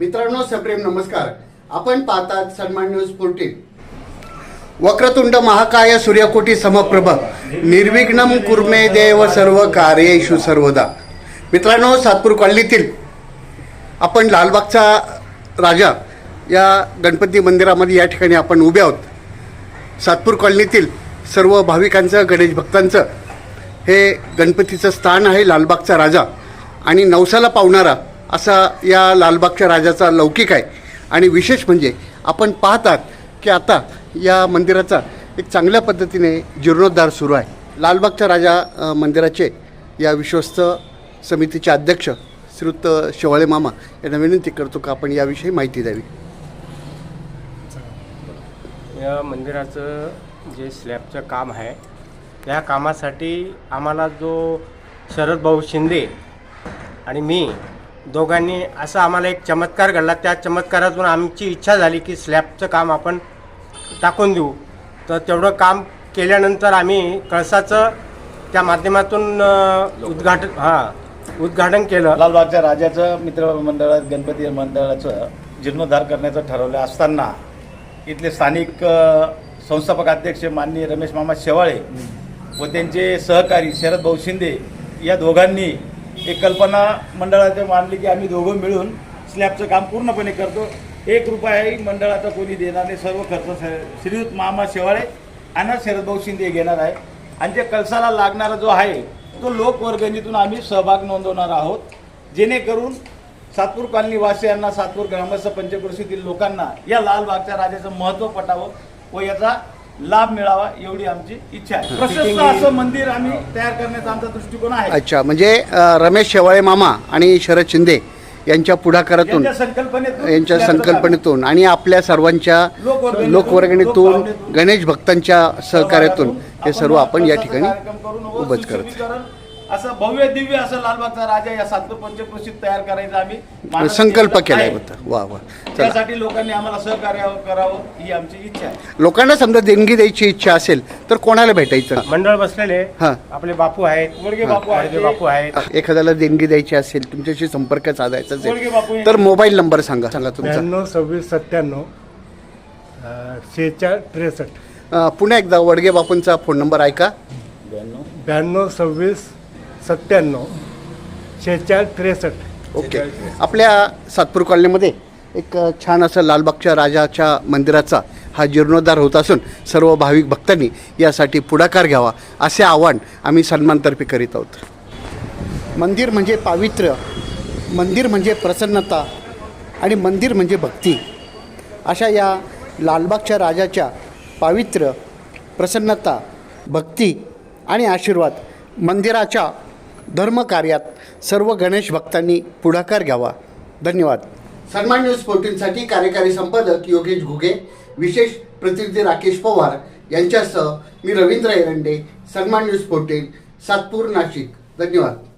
मित्रांनो सप्रेम नमस्कार. आपण पाहतात सन्मान न्यूज फोर्टीन वक्रतुंड महाकाय सूर्यकोटी समप्रभ. निर्विघ्नम कुर्मे देव सर्व कार्येषु सर्वदा. मित्रांनो सातपूर कॉलनीतील आपण लालबागचा राजा या गणपती मंदिरामध्ये या ठिकाणी आपण उभे आहोत. सातपूर कॉलनीतील सर्व भाविकांचं गणेश भक्तांचं हे गणपतीचं स्थान आहे लालबागचा राजा. आणि नवसाला पावणारा असा या लालबागच्या राजाचा लौकिक आहे. आणि विशेष म्हणजे आपण पाहतात की आता या मंदिराचा एक चांगल्या पद्धतीने जीर्णोद्धार सुरू आहे. लालबागच्या राजा मंदिराचे या विश्वस्त समितीचे अध्यक्ष श्रीयुत शेवाळे मामा यांना विनंती करतो का आपण याविषयी माहिती द्यावी. या मंदिराचं जे स्लॅबचं काम आहे त्या कामासाठी आम्हाला जो शरद भाऊ शिंदे आणि मी दोघांनी असा आम्हाला एक चमत्कार घडला. त्या चमत्कारातून आमची इच्छा झाली की स्लॅबचं काम आपण टाकून देऊ. तर तेवढं काम केल्यानंतर आम्ही कळसाचं त्या माध्यमातून उद्घाटन हां उद्घाटन केलं. लालबागच्या राजाचं मित्र मंडळात गणपती मंडळाचं जीर्णोद्धार करण्याचं ठरवलं असताना इथले स्थानिक संस्थापक अध्यक्ष माननीय रमेश मामा शेवाळे व त्यांचे सहकारी शरद भाऊ शिंदे या दोघांनी एक कल्पना मंडळाचे मांडली की आम्ही दोघं मिळून स्लॅबचं काम पूर्णपणे करतो. एक रुपयाही मंडळाचा कोणी देणार नाही सर्व खर्च श्रीयुत मामा शेवाळे आणि शरद भाऊ शिंदे घेणार आहे. आणि जे कळसाला लागणारा जो आहे तो लोकवर्गणीतून आम्ही सहभाग नोंदवणार आहोत. जेणेकरून सातपूर कॉलनीवासियांना सातपूर ग्रामस्थ पंचकृषीतील लोकांना या लालबागच्या राजाचं महत्त्व पटावं व याचा लाभ मिळावा एवढी आमची इच्छा आहे. प्रशस्त असं मंदिर आम्ही तयार करण्याचा आमचा दृष्टिकोन आहे. अच्छा म्हणजे अ, रमेश शेवाळे मामा आणि शरद शिंदे यांच्या पुढाकारातून यांच्या संकल्पनेतून यांच्या संकल्पनेतून आणि आपल्या सर्वांच्या लोकवर्गणीतून, लोकवर्गणीतून लोकभावनेतून, गणेश भक्तांच्या सहकार्यातून हे सर्व आपण या ठिकाणी उभंच करत सुशोभीकरण असं भव्य दिव्य असं लालबागचा राजा या सातपूर पंचकृषीत तयार करायचा आम्ही. मानस संकल्प केलाय वा वा. त्यासाठी लोकांनी आम्हाला सहकार्य करावं ही आमची इच्छा आहे. लोकांना समजा देणगी द्यायची इच्छा असेल तर कोणाला भेटायचं? मंडळ बसलेले हां. आपले बापू आहेत. वडगे बापू आहे वडगे बापू आहेत. एखाद्याला देणगी द्यायची असेल तुमच्याशी संपर्क साधायचा असेल तर मोबाईल नंबर सांगा. सांगा तुमचा. ब्याण्णव सव्वीस सत्त्याण्णव शेहेचाळ त्रेसष्ट. पुन्हा एकदा वडगे बापूंचा फोन नंबर ऐका. ब्याण्णव सव्वीस सत्त्याण्णव शेहेचाळीस त्रेसष्ट. ओके. आपल्या सातपूर कॉलनीमध्ये एक छान असं लालबागच्या राजाच्या मंदिराचा हा जीर्णोद्धार होत असून सर्व भाविक भक्तांनी यासाठी पुढाकार घ्यावा असे आवाहन आम्ही सन्मानतर्फे करीत आहोत. मंदिर म्हणजे पावित्र्य मंदिर म्हणजे प्रसन्नता आणि मंदिर म्हणजे भक्ती. अशा या लालबागच्या राजाच्या पावित्र्य प्रसन्नता भक्ती आणि आशीर्वाद मंदिराच्या धर्मकार्यात सर्व गणेश भक्तांनी पुढाकार घ्यावा. धन्यवाद. सन्मान न्यूज फोर्टीनसाठी कार्यकारी संपादक योगेश घुगे विशेष प्रतिनिधी राकेश पवार यांच्यासह मी रवींद्र एरंडे सन्मान न्यूज फोर्टीन सातपूर नाशिक. धन्यवाद.